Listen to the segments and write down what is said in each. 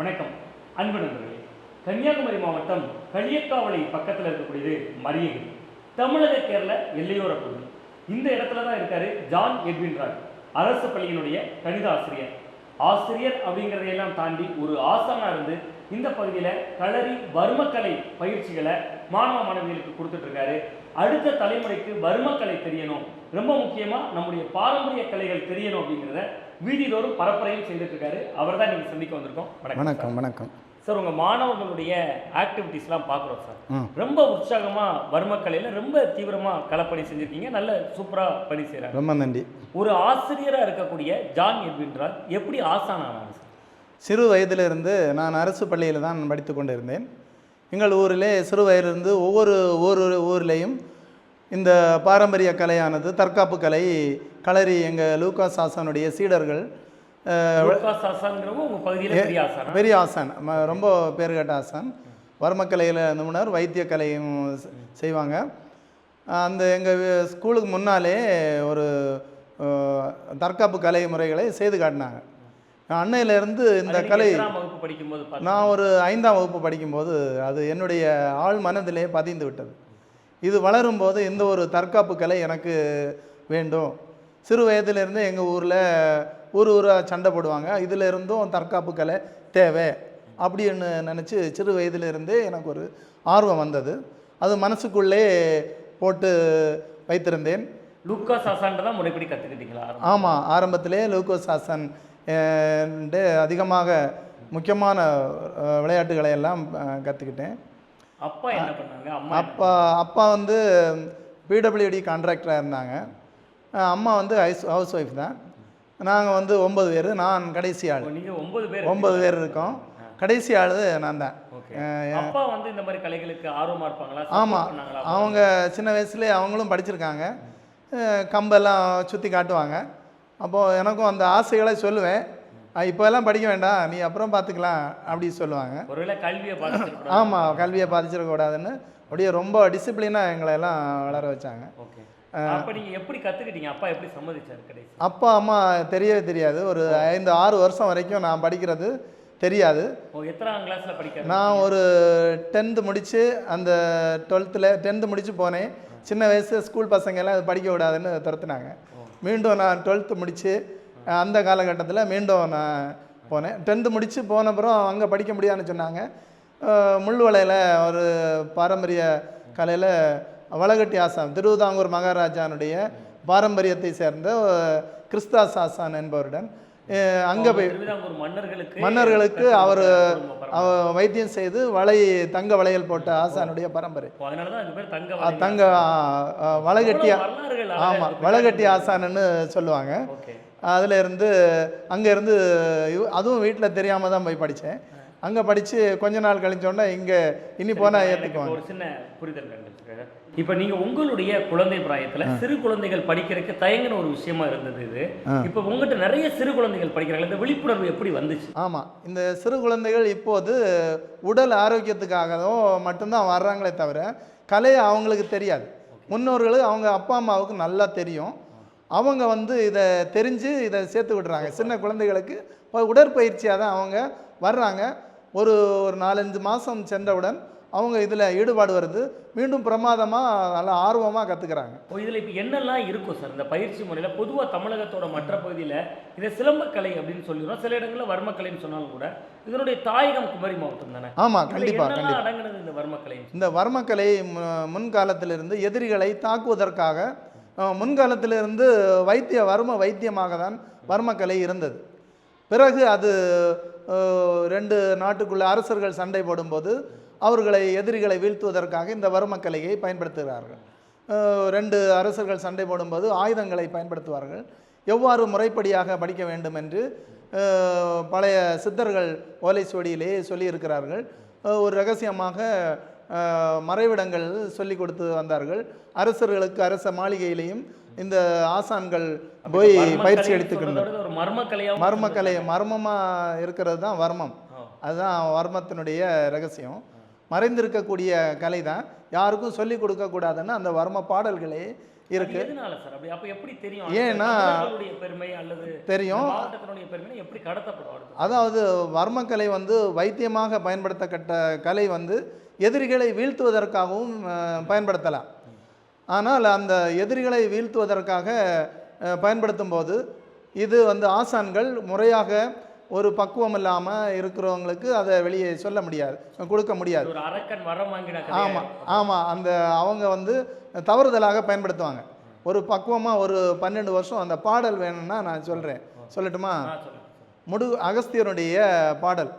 வணக்கம். அன்பு நண்பர்களே கன்னியாகுமரி மாவட்டம் களியக்காவளை பக்கத்தில் இருக்கக்கூடியது மரியகிரி தமிழக கேரள எல்லையோர பகுதி. இந்த இடத்துல தான் இருக்காரு ஜான் எட்வின் ராய் அரசு பள்ளியினுடைய கணித ஆசிரியர். ஆசிரியர் அப்படிங்கிறதையெல்லாம் தாண்டி ஒரு ஆசானா இருந்து இந்த பகுதியில் களரி வர்மக்கலை பயிற்சிகளை மாணவ மாணவிகளுக்கு கொடுத்துட்டு இருக்காரு. அடுத்த தலைமுறைக்கு வர்மக்கலை தெரியணும். ரொம்ப முக்கியமா நம்முடைய பாரம்பரிய கலைகள் தெரியணும் அப்படிங்கிறத வீதிதோறும் பரப்புரையும் செய்துட்டு இருக்காரு அவர் தான் நீங்க சந்திக்க வந்திருக்கோம். வணக்கம் வணக்கம் சார் உங்க மாணவர்களுடைய ஆக்டிவிட்டீஸ்லாம் பார்க்குறோம் சார். ரொம்ப உற்சாகமா வர்மக்கலையில ரொம்ப தீவிரமா களப்பணி செஞ்சிருக்கீங்க. நல்ல சூப்பரா பணி செய்றாங்க ரொம்ப நன்றி. ஒரு ஆசிரியரா இருக்கக்கூடிய ஜான் எட்வின் ராய் எப்படி ஆசானானாங்க சார்? சிறு வயதிலிருந்து நான் அரசு பள்ளியில் தான் படித்து கொண்டு இருந்தேன் எங்கள் ஊரிலே சிறு வயதிலிருந்து ஒவ்வொரு ஊர் ஊர்லேயும் இந்த பாரம்பரிய கலையானது தற்காப்பு கலை களரி எங்கள் லூகாஸ் ஆசானுடைய சீடர்கள் பெரிய ஆசானா ரொம்ப பேர் கேட்ட ஆசான் வர்மக்கலையில் நிபுணர் வைத்தியக்கலையும் செ- செய்வாங்க. அந்த எங்கள் ஸ்கூலுக்கு முன்னாலே ஒரு தற்காப்பு கலை முறைகளை செய்து காட்டினாங்க. அன்னையிலேருந்து இந்த கலை வகுப்பு படிக்கும்போது? நான் ஒரு ஐந்தாம் வகுப்பு படிக்கும்போது அது என்னுடைய ஆழ் மனதிலே பதிந்து விட்டது. இது வளரும்போது இந்த ஒரு தற்காப்பு கலை எனக்கு வேண்டும். சிறு வயதிலிருந்து எங்கள் ஊரில் ஊர் ஊராக சண்டை போடுவாங்க. இதில் இருந்தும் தற்காப்பு கலை தேவை அப்படின்னு நினச்சி சிறு வயதிலிருந்தே எனக்கு ஒரு ஆர்வம் வந்தது. அது மனசுக்குள்ளே போட்டு வைத்திருந்தேன். லூகாஸ் ஆசான்றதான் முறைப்படி கத்துக்கிட்டீங்களா? ஆமாம் ஆரம்பத்திலே லூகோஸ் ஹாசன் அதிகமாக முக்கியமான விளையாட்டுகளை எல்லாம் கற்றுக்கிட்டேன் அப்பா என்ன பண்ணாங்க? அப்பா அப்பா வந்து பிடபிள்யூடி கான்ட்ராக்டராக இருந்தாங்க. அம்மா வந்து ஹவுஸ் ஹவுஸ் ஒய்ஃப் தான். நாங்கள் வந்து ஒன்பது பேர் நான் கடைசி ஆள். பண்ணாங்க? நீங்க ஒன்பது பேர் ஒன்பது பேர் இருக்கோம். கடைசி ஆள் நான் தான். அப்பா வந்து இந்த மாதிரி கலைகளுக்கு ஆர்வமா இருப்பாங்களா? ஆமாம் அவங்க சின்ன வயசுலேயே அவங்களும் படிச்சிருக்காங்க. கம்பெல்லாம் சுற்றி காட்டுவாங்க. அப்போது எனக்கும் அந்த ஆசைகளை சொல்லுவேன். அஹ் இப்போ எல்லாம் படிக்க வேண்டாம். நீ அப்புறம் பார்த்துக்கலாம். அப்படி சொல்லுவாங்க. ஒருவேளை கல்வியை ஆமாம் கல்வியை பாதிச்சிடக்கூடாதுன்னு அப்படியே ரொம்ப டிசிப்ளினாக எங்களை எல்லாம் வளர வச்சாங்க. ஓகே. அப்ப நீங்க எப்படி கத்துக்கிட்டீங்க? அப்பா எப்படி சம்மதிச்சாரு கடைசி? அப்பா அம்மா தெரியவே தெரியாது. ஒரு ஐந்து ஆறு வருஷம் வரைக்கும் நான் படிக்கிறது தெரியாது. எத்தனாம் கிளாஸ்ல படிக்க நான் ஒரு டென்த்து முடித்து அந்த டுவெல்த்தில் டென்த்து முடித்து போனேன். சின்ன வயசு ஸ்கூல் பசங்க எல்லாம் படிக்க விடாதுன்னு துரத்துனாங்க. மீண்டும் நான் டுவெல்த்து முடித்து அந்த காலகட்டத்தில் மீண்டும் நான் போனேன். டென்த்து முடித்து போன அப்புறம் அங்கே படிக்க முடியாதுன்னு சொன்னாங்க. அஹ், ஒரு பாரம்பரிய கலையில் வளகட்டி ஆசான் திருவிதாங்கூர் மகாராஜானுடைய பாரம்பரியத்தை சேர்ந்த கிறிஸ்தாஸ் ஆசான் என்பவருடன் அங்கே போய் மன்னர்களுக்கு மன்னர்களுக்கு அவர் வைத்தியம் செய்து வளை தங்க வளையல் போட்ட ஆசானுடைய பரம்பரை. தங்க வளகட்டி ஆமாம். வளகட்டி ஆசானுன்னு சொல்லுவாங்க. அதில் இருந்து அங்கே இருந்து இவ- அதுவும் வீட்டில் தெரியாமல் தான் போய் படித்தேன் அங்கே படித்து கொஞ்ச நாள் கழிச்சோன்னே இங்கே இனி போனால் ஏற்றுக்குவாங்க ஒரு சின்ன புரிதல் இப்ப நீங்க உங்களுடைய குழந்தை பிராயத்துல சிறு குழந்தைகள் படிக்கிறதுக்கு தயங்கின ஒரு விஷயமா இருந்தது இது. இப்ப உங்ககிட்ட நிறைய சிறு குழந்தைகள் படிக்கிறாங்க. இந்த விழிப்புணர்வு எப்படி வந்துச்சு? ஆமாம் இந்த சிறு குழந்தைகள் இப்போது உடல் ஆரோக்கியத்துக்காகவும் மட்டும்தான் வர்றாங்களே தவிர கலை அவங்களுக்கு தெரியாது. முன்னோர்கள் அவங்க அப்பா அம்மாவுக்கு நல்லா தெரியும். அவங்க வந்து இதை தெரிஞ்சு இதை சேர்த்து விடுறாங்க. சின்ன குழந்தைகளுக்கு உடற்பயிற்சியாக தான் அவங்க வர்றாங்க. ஒரு ஒரு நாலஞ்சு மாதம் சென்றவுடன் அவங்க இதில் ஈடுபாடு வருது. மீண்டும் பிரமாதமாக நல்லா ஆர்வமாக கற்றுக்குறாங்க இதுல இப்ப என்னெல்லாம் இருக்கும் சார்? இந்த பயிற்சி முறையில பொதுவா தமிழகத்தோட மற்ற பகுதியில இதை சிலம்பக்கலை அப்படின்னு சொல்லிடுறோம். சில இடங்கள்ல வர்மக்கலைன்னு சொன்னாலும் கூட இதனுடைய தாயகம் குமரி மாவட்டம் தானே? ஆமாம் கண்டிப்பாக கண்டிப்பாக அடங்குனது இந்த வர்மக்கலை இந்த வர்மக்கலை முன்காலத்திலிருந்து எதிரிகளை தாக்குவதற்காக முன்காலத்திலிருந்து வைத்திய வர்ம வைத்தியமாக தான் வர்மக்கலை இருந்தது. பிறகு அது ரெண்டு நாட்டுக்குள்ள அரசர்கள் சண்டை போடும்போது அவர்களை எதிரிகளை வீழ்த்துவதற்காக இந்த வர்மக்கலையை பயன்படுத்துகிறார்கள். ரெண்டு அரசர்கள் சண்டை போடும்போது ஆயுதங்களை பயன்படுத்துவார்கள். எவ்வாறு முறைப்படியாக படிக்க வேண்டும் என்று பழைய சித்தர்கள் ஓலை சுவடியிலேயே சொல்லியிருக்கிறார்கள் ஒரு ரகசியமாக மறைவிடங்கள் சொல்லி கொடுத்து வந்தார்கள். அரசர்களுக்கு அரச மாளிகையிலையும் இந்த ஆசான்கள் போய் பயிற்சி எடுத்துக்கணும். ஒரு மர்மக்கலையாவும் மர்மக்கலை மர்மமாக இருக்கிறது தான் வர்மம். அதுதான் வர்மத்தினுடைய ரகசியம். மறைந்திருக்கக்கூடிய கலை தான் யாருக்கும் சொல்லிக் கொடுக்கக்கூடாதுன்னு அந்த வர்ம பாடல்களே இருக்கு. ஏன்னா- தமிழர்களுடைய பெருமை அல்லது தெரியும்? அதாவது வர்மக்கலை வந்து வைத்தியமாக பயன்படுத்தப்பட்ட கலை வந்து எதிரிகளை வீழ்த்துவதற்காகவும் பயன்படுத்தலாம். ஆனால் அந்த எதிரிகளை வீழ்த்துவதற்காக பயன்படுத்தும் போது இது வந்து ஆசான்கள் முறையாக ஒரு பக்குவம் இல்லாமல் இருக்கிறவங்களுக்கு அதை வெளியே சொல்ல முடியாது கொடுக்க முடியாது. இது ஒரு அரக்கன் வரம் வாங்கின ஆமாம் ஆமாம் அந்த அவங்க வந்து தவறுதலாக பயன்படுத்துவாங்க. ஒரு பக்குவமாக ஒரு பன்னெண்டு வருஷம் அந்த பாடல் வேணும்னா நான் சொல்கிறேன் சொல்லட்டுமா? முடு அகஸ்தியருடைய பாடல்.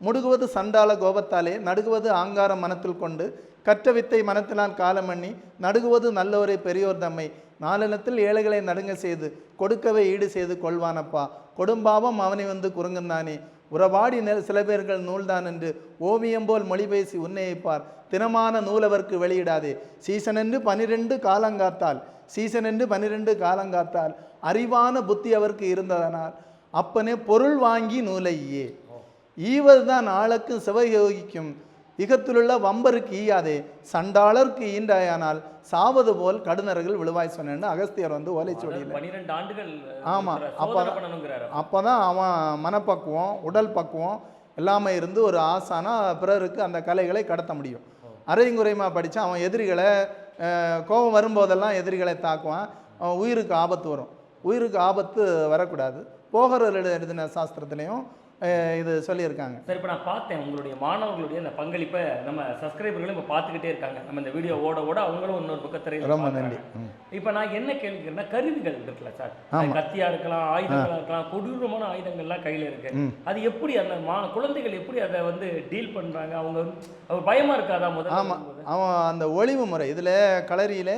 முடுகுவது சண்டால கோபத்தாலே நடுகுவது ஆங்காரம் மனத்தில் கொண்டு கற்ற வித்தை மனத்தினால் காலமண்ணி நடுகுவது நல்லோரை பெரியோர் தம்மை. நாளினத்தில் ஏழைகளை நடுங்க செய்து கொடுக்கவே ஈடு செய்து கொள்வானப்பா. கொடும்பாவம் அவனை வந்து குறுங்குந்தானே உறவாடி நெல் சில பேர்கள் நூல்தான் என்று ஓவியம் போல் மொழி பேசி உன்னையைப்பார். தினமான நூலவர்க்கு வெளியிடாதே. சீசனென்று பனிரெண்டு காலங்காத்தால் சீசனென்று பனிரெண்டு காலங்காத்தால் அறிவான புத்தி அவருக்கு இருந்ததனால் அப்பனே பொருள் வாங்கி நூலையே. ஈவதுதான் ஆளுக்கும் சிவயோகிக்கும். இகத்திலுள்ள வம்பருக்கு ஈயாதே சண்டாளருக்கு ஈண்டாயானால் சாவது போல் கடுநர்கள் விழுவாய் சொன்னேன்னு அகஸ்தியர் வந்து ஓலைச்சுவடியில். பன்னிரெண்டு ஆண்டுகள் ஆமா, சோதனை அப்பதான்- பண்ணணுங்கிறாரு. அப்போ தான் அவன் மனப்பக்குவம் உடல் பக்குவம் எல்லாமே இருந்து ஒரு ஆசானா பிறருக்கு அந்த கலைகளை கடத்த முடியும். அரைங்குறைமா படித்தா அவன் எதிரிகளை கோபம் வரும்போதெல்லாம் எதிரிகளை தாக்குவான். அவன் உயிருக்கு ஆபத்து வரும். உயிருக்கு ஆபத்து வரக்கூடாது. போகர் எழுதின சாஸ்திரத்துலேயும் இது சொல்லியிருக்காங்க. சரி இப்போ நான் பார்த்தேன். உங்களுடைய மாணவர்களுடைய அந்த பங்களிப்பை நம்ம சப்ஸ்கிரைபர்களும் இப்போ பார்த்துக்கிட்டே இருக்காங்க. நம்ம இந்த வீடியோ ஓட ஓட அவங்களும் இன்னொரு பக்கம் திரையில ரொம்ப. நன்றி. இப்போ நான் என்ன கேள்விக்கிறேன்னா கருவிகள் இருக்குல்ல சார். கத்தியா இருக்கலாம் ஆயுதங்களா இருக்கலாம் கொடூரமான ஆயுதங்கள்லாம் கையில இருக்கு. அது எப்படி அந்த மா குழந்தைகள் எப்படி அதை வந்து டீல் பண்றாங்க? அவங்க அவர் பயமா இருக்காதா முதல்ல ஆமாம்? அவன் அந்த ஒளிவு முறை இதில் களரியில்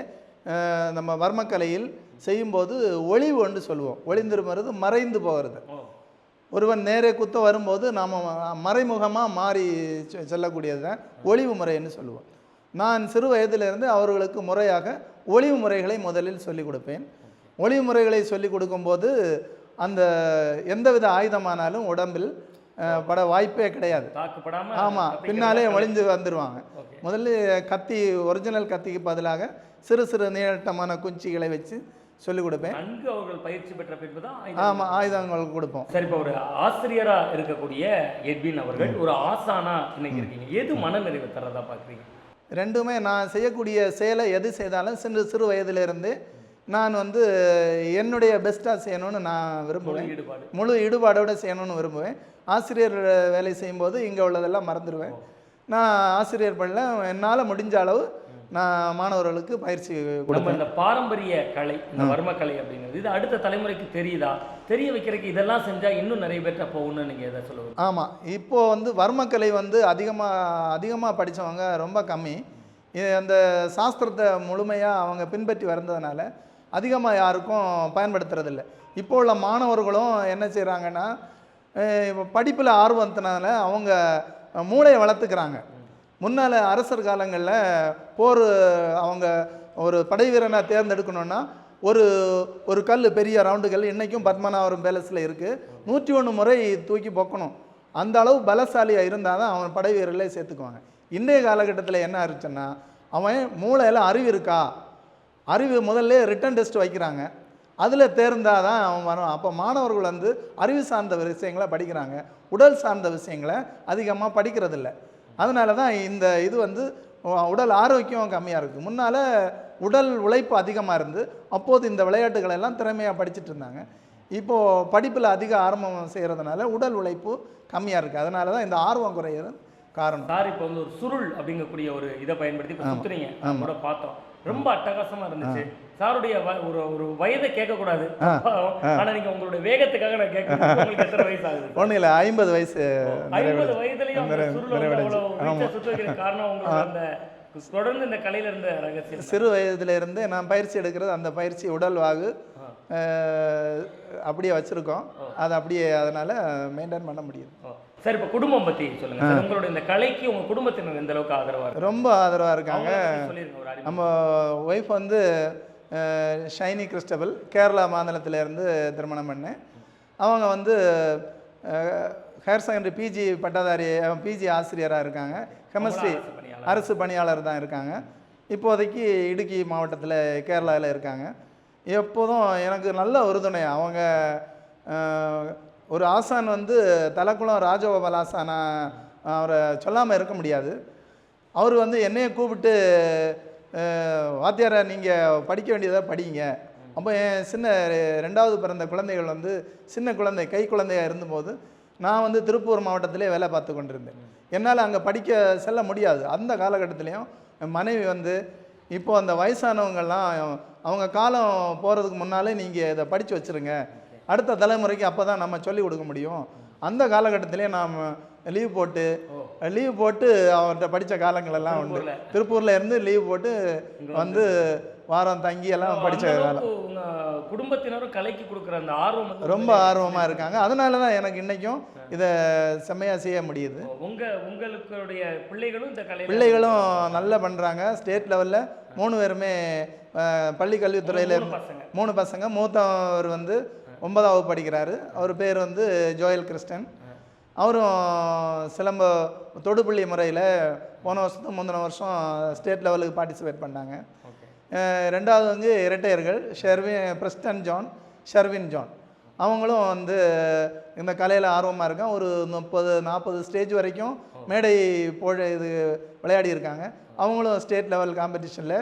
நம்ம வர்மக்கலையில் செய்யும்போது ஒளிவு ஒன்று சொல்லுவோம் ஒளிந்திருமறது மறைந்து போகிறது. ஒருவன் நேரே குத்த வரும்போது நாம் மறைமுகமாக மாறி செல்லக்கூடியது தான் ஒளிவு முறைன்னு சொல்லுவோம். நான் சிறு வயதிலிருந்து அவர்களுக்கு முறையாக ஒளிவு முறைகளை முதலில் சொல்லிக் கொடுப்பேன். ஒளிவு முறைகளை சொல்லிக் கொடுக்கும்போது அந்த எந்தவித ஆயுதமானாலும் உடம்பில் பட வாய்ப்பே கிடையாது. ஆமாம் பின்னாலே. ஒளிஞ்சு வந்துடுவாங்க முதல்ல கத்தி ஒரிஜினல் கத்திக்கு பதிலாக சிறு சிறு நீட்டமான குச்சிகளை வச்சு சொல்லிக் கொடுப்பேன். நன்கு அவர்கள் பயிற்சி பெற்ற பின்பு தான் ஆமாம் ஆயுதங்கள் கொடுப்போம். சரி இப்போ ஒரு ஆசிரியரா இருக்கக்கூடிய எட்வின் அவர்கள் ஒரு ஆசானா இன்னைக்கு இருக்கீங்க. எது மனநிறைவு தரதா பாக்குறீங்க? ரெண்டுமே நான் செய்யக்கூடிய செயலை எது செய்தாலும் சிறு சிறு வயதிலிருந்து நான் வந்து என்னுடைய பெஸ்ட்டாக செய்யணும்னு நான் விரும்புவேன். முழு ஈடுபாடோடு செய்யணும்னு விரும்புவேன். ஆசிரியர் வேலை செய்யும்போது இங்கே உள்ளதெல்லாம் மறந்துடுவேன். நான் ஆசிரியர் பண்ணல என்னால் முடிஞ்ச அளவு நான் மாணவர்களுக்கு பயிற்சி நம்ம கொடுப்பேன். இந்த பாரம்பரிய கலை இந்த வர்ம கலை அப்படிங்கிறது இது அடுத்த தலைமுறைக்கு தெரியுதா? தெரிய வைக்கிறதுக்கு இதெல்லாம் செஞ்சா இன்னும் நிறைய பேர்ட்ட போகணும்னு நீங்க எதை சொல்லுவீங்க? ஆமாம் இப்போது வந்து வர்மக்கலை வந்து அதிகமாக அதிகமாக படித்தவங்க ரொம்ப கம்மி. அந்த சாஸ்திரத்தை முழுமையாக அவங்க பின்பற்றி வந்ததுனால அதிகமாக யாருக்கும் பயன்படுத்துறதில்ல. இப்போ உள்ள மாணவர்களும் என்ன செய்கிறாங்கன்னா இப்போ படிப்பில் ஆர்வத்தினால அவங்க மூளையை வளர்த்துக்கிறாங்க. முன்னால் அரசர் காலங்களில் போர் அவங்க ஒரு படை தேர்ந்தெடுக்கணுன்னா தேர்ந்தெடுக்கணும்னா ஒரு ஒரு கல் பெரிய ரவுண்டு கல் இன்றைக்கும் பத்மநாபபுரம் பேலஸில் இருக்குது நூற்றி ஒன்று முறை தூக்கி பொக்கணும். அந்த அளவு பலசாலியாக இருந்தால் தான் அவன் படை வீரர்களே சேர்த்துக்குவாங்க. இன்றைய காலகட்டத்தில் என்ன ஆயிடுச்சுன்னா அவன் மூளையில் அறிவு இருக்கா? அறிவு முதல்ல ரிட்டன் டெஸ்ட் வைக்கிறாங்க. அதில் தேர்ந்தால் தான் அவன் வரும். அப்போ மாணவர்கள் வந்து அறிவு சார்ந்த விஷயங்களை படிக்கிறாங்க. உடல் சார்ந்த விஷயங்களை அதிகமாக படிக்கிறதில்ல. அதனால தான் இந்த இது வந்து உடல் ஆரோக்கியம் கம்மியாக இருக்குது முன்னால் உடல் உழைப்பு அதிகமாக இருந்து அப்போது இந்த விளையாட்டுகள் எல்லாம் திறமையாக படிச்சுட்டு இருந்தாங்க. இப்போது படிப்பில் அதிக ஆர்வம் செய்கிறதுனால உடல் உழைப்பு கம்மியாக இருக்குது அதனால தான் இந்த ஆர்வம் குறையிறது காரணம். சார் இப்போ வந்து ஒரு சுருள் அப்படிங்கக்கூடிய ஒரு இதை பயன்படுத்தி கூட பார்த்தோம். ரொம்ப அட்டகாசமா இருந்துச்சு. சாருடைய ஒரு ஒரு வயதை கேட்கக்கூடாது. ஆனா நீங்க உங்களுடைய வேகத்துக்காக நான் கேட்கறேன். உங்களுக்கு எத்தனை வயசு ஆகுது? ஒன்றும் இல்லை ஐம்பது வயசு ஐம்பது வயதுலயும் காரணம் உங்களோட அந்த தொடர்ந்து இந்த கலையில இருந்த ரகசியம் சிறு வயதிலிருந்து நான் பயிற்சி எடுக்கிறது அந்த பயிற்சி உடல் வாகு அப்படியே வச்சுருக்கோம். அது அப்படியே அதனால் மெயின்டைன் பண்ண முடியுது. ஓ. சரி இப்போ குடும்பம் பத்தி சொல்லுங்க. உங்களோட இந்த கலைக்கு உங்க குடும்பத்தினர் எந்த அளவுக்கு ஆதரவா இருக்கு ரொம்ப ஆதரவாக இருக்காங்க. நம்ம ஒய்ஃப் வந்து ஷைனி கிறிஸ்டபல் கேரளா மாநிலத்திலேருந்து திருமணம் பண்ணேன் அவங்க வந்து ஹையர் செகண்டரி பிஜி பட்டதாரி பிஜி ஆசிரியராக இருக்காங்க. கெமிஸ்ட்ரி அரசு பணியாளர். தான் இருக்காங்க. இப்போதைக்கு இடுக்கி மாவட்டத்தில் கேரளாவில் இருக்காங்க. எப்போதும் எனக்கு நல்ல உறுதுணை அவங்க ஒரு ஆசான் வந்து தலக்குளம் ராஜகோபால் ஆசானா அவரை சொல்லாமல் இருக்க முடியாது. அவர் வந்து என்னையை கூப்பிட்டு வாத்தியாரை நீங்கள் படிக்க வேண்டியதாக படிங்க. அப்போ என் சின்ன ரெண்டாவது பிறந்த குழந்தைகள் வந்து சின்ன குழந்தை கை குழந்தையாக இருந்தபோது நான் வந்து திருப்பூர் மாவட்டத்திலே வேலை பார்த்து கொண்டிருந்தேன். என்னால் அங்கே படிக்க செல்ல முடியாது. அந்த காலகட்டத்திலையும் என் மனைவி வந்து இப்போது அந்த வயசானவங்கெல்லாம் அவங்க காலம் போகிறதுக்கு முன்னாலே நீங்கள் இதை படித்து வச்சுருங்க. அடுத்த தலைமுறைக்கு அப்போ தான் நம்ம சொல்லிக் கொடுக்க முடியும். அந்த காலகட்டத்திலே நாம் லீவ் போட்டு லீவ் போட்டு அவர்கிட்ட படித்த காலங்களெல்லாம் உண்டு. திருப்பூர்ல. இருந்து லீவ் போட்டு வந்து வாரம் தங்கி எல்லாம் படித்த காலம். குடும்பத்தினரும் கலைக்கு கொடுக்குற அந்த ஆர்வம் ரொம்ப ஆர்வமாக இருக்காங்க. அதனால தான் எனக்கு இன்றைக்கும் இதை செம்மையாக செய்ய முடியுது. உங்க உங்களுடைய பிள்ளைகளும் இந்த கலையில பிள்ளைகளும் நல்லா பண்ணுறாங்க ஸ்டேட் லெவலில் மூணு பேருமே பள்ளி கல்வித்துறையில் மூணு பசங்க. மூத்தவர் வந்து ஒன்பதாவது படிக்கிறாரு. அவர் பேர் வந்து ஜோயல் கிறிஸ்டன். அவரும் சிலம்ப தொடுப்புள்ளி முறையில் போன வருஷத்துக்கு முந்தின வருஷம் ஸ்டேட் லெவலுக்கு பார்ட்டிசிபேட் பண்ணாங்க. ரெண்டாவது வந்து இரட்டையர்கள் Sherwin Preston John Sherwin John. அவங்களும் வந்து இந்த கலையில் ஆர்வமாக இருக்கான் ஒரு முப்பது நாற்பது ஸ்டேஜ் வரைக்கும் மேடை போழ இது விளையாடி இருக்காங்க. அவங்களும் ஸ்டேட் லெவல் காம்படிஷனில்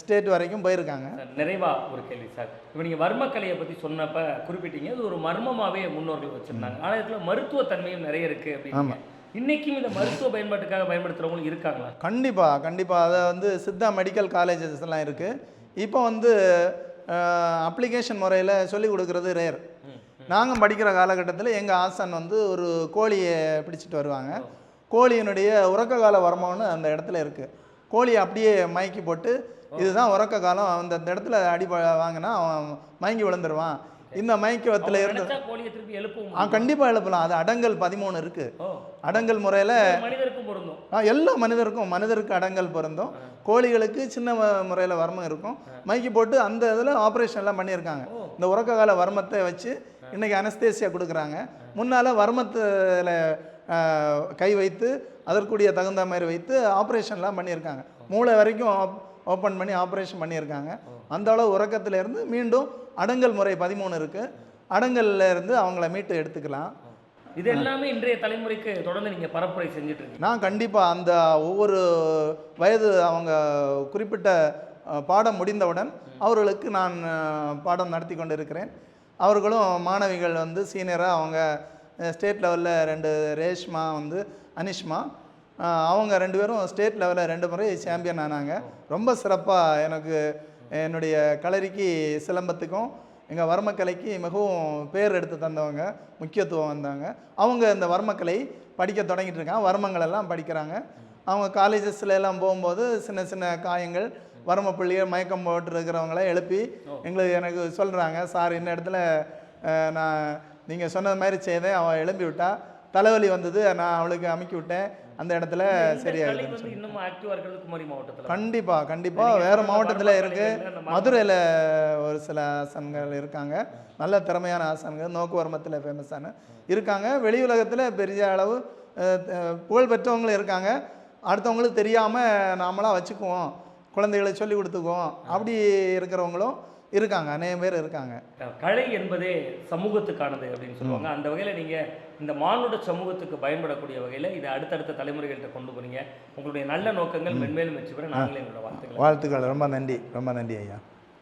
ஸ்டேட் வரைக்கும் போயிருக்காங்க. நிறைவா ஒரு கேள்வி சார். இப்போ நீங்க வர்மக்கலையை பத்தி சொன்னப்ப குறிப்பிட்டீங்க. அது ஒரு மர்மமாவே முன்னோர்கள் வச்சிருந்தாங்க. ஆனா இதுல மருத்துவ தன்மையும் நிறைய இருக்கு அப்படின்னு. இன்னைக்கும் இந்த மருத்துவ பயன்பாட்டுக்காக பயன்படுத்துறவங்களும் இருக்காங்களா? கண்டிப்பாக கண்டிப்பாக அதை வந்து சித்தா மெடிக்கல் காலேஜஸ் எல்லாம் இருக்குது இப்போ வந்து அப்ளிகேஷன் முறையில் சொல்லிக் கொடுக்குறது ரேர் நாங்கள் படிக்கிற காலகட்டத்தில் எங்கள் ஆசான் வந்து ஒரு கோழியை பிடிச்சிட்டு வருவாங்க. கோழியினுடைய உறக்க கால வருமானம்னு அந்த இடத்துல இருக்குது கோழியை அப்படியே மயக்கி போட்டு இதுதான் உறக்க காலம். அந்த இடத்துல அடி வாங்கினா அவன் மயங்கி விழுந்துருவான். இந்த மயக்கத்தில் இருந்து கண்டிப்பாக எழுப்பலாம். அது அடங்கல் பதிமூணு இருக்குது ஓ. அடங்கல் முறையில் எல்லா மனிதருக்கும் மனிதருக்கு அடங்கல் பொருந்தும். கோழிகளுக்கு சின்ன முறையில் வர்மம் இருக்கும். மைக்கி போட்டு அந்த இதில் ஆப்ரேஷன்லாம் பண்ணியிருக்காங்க. இந்த உறக்க கால வர்மத்தை வச்சு இன்னைக்கு அனஸ்தேசியா கொடுக்குறாங்க. முன்னால் வர்மத்தில் கை வைத்து அதற்குரிய தகுந்த மாதிரி வைத்து ஆப்ரேஷன்லாம் பண்ணியிருக்காங்க. மூளை வரைக்கும் ஓப்பன் பண்ணி ஆப்ரேஷன் பண்ணியிருக்காங்க. அந்த அளவு உறக்கத்துல இருந்து மீண்டும் அடங்கல் முறை பதிமூணு இருக்குது அடங்கல்ல இருந்து அவங்கள மீட்டு எடுத்துக்கலாம். இது எல்லாமே இன்றைய தலைமுறைக்கு தொடர்ந்து நீங்க பரப்புரை செஞ்சுட்டு இருக்கீங்க நான் கண்டிப்பாக அந்த ஒவ்வொரு வயது அவங்க குறிப்பிட்ட பாடம் முடிந்தவுடன் அவர்களுக்கு நான் பாடம் நடத்தி கொண்டு இருக்கிறேன் அவர்களும் மாணவிகள் வந்து சீனியராக அவங்க ஸ்டேட் லெவலில் ரெண்டு ரேஷ்மா வந்து அனிஷ்மா அவங்க ரெண்டு பேரும் ஸ்டேட் லெவலில் ரெண்டு முறை சாம்பியன் ஆனாங்க. ரொம்ப சிறப்பாக எனக்கு என்னுடைய கலரிக்கு சிலம்பத்துக்கும் எங்கள் வர்மக்கலைக்கு மிகவும் பேர் எடுத்து தந்தவங்க முக்கியத்துவம் வந்தாங்க அவங்க இந்த வர்மக்கலை படிக்க தொடங்கிட்டு இருக்காங்க. வர்மங்கள் எல்லாம் படிக்கிறாங்க. அவங்க காலேஜஸ்ல எல்லாம் போகும்போது சின்ன சின்ன காயங்கள் வர்ம புள்ளிகள் மயக்கம் போட்டு இருக்கிறவங்கள எழுப்பி எங்களுக்கு எனக்கு சொல்கிறாங்க சார் இந்த இடத்துல நான் நீங்கள் சொன்னது மாதிரி செய்தேன். அவள் எழும்பி விட்டா தலைவலி வந்தது. நான் அவளுக்கு அமுக்கி விட்டேன். அந்த இடத்துல வந்து இன்னும் ஆக்டிவா இருக்கிறது குமரி மாவட்டத்துல. கண்டிப்பாக கண்டிப்பாக வேறு மாவட்டத்தில் இருக்குது மதுரையில் ஒரு சில ஆசன்கள் இருக்காங்க. நல்ல திறமையான ஆசன்கள் நோக்கு வர்மத்தில் ஃபேமஸான இருக்காங்க. வெளி உலகத்தில் பெரிய அளவு புகழ் பெற்றவங்களும் இருக்காங்க. அடுத்தவங்களுக்கு தெரியாமல் நாமளாக வச்சுக்குவோம். குழந்தைகளை சொல்லி கொடுத்துக்குவோம். அப்படி இருக்கிறவங்களும் இருக்காங்க அநேகம் பேர் இருக்காங்க. கலை என்பதே சமூகத்துக்கானது அப்படின்னு சொல்லுவாங்க. அந்த வகையில நீங்க இந்த மானுட சமூகத்துக்கு பயன்படக்கூடிய வகையில இதை அடுத்தடுத்த தலைமுறைகள்கிட்ட கொண்டு போறீங்க உங்களுடைய நல்ல நோக்கங்கள் மென்மேலும் வெற்றி பெற நாங்களே எங்களோட வாழ்த்துக்களை. வாழ்த்துக்கள். ரொம்ப நன்றி. ரொம்ப நன்றி ஐயா.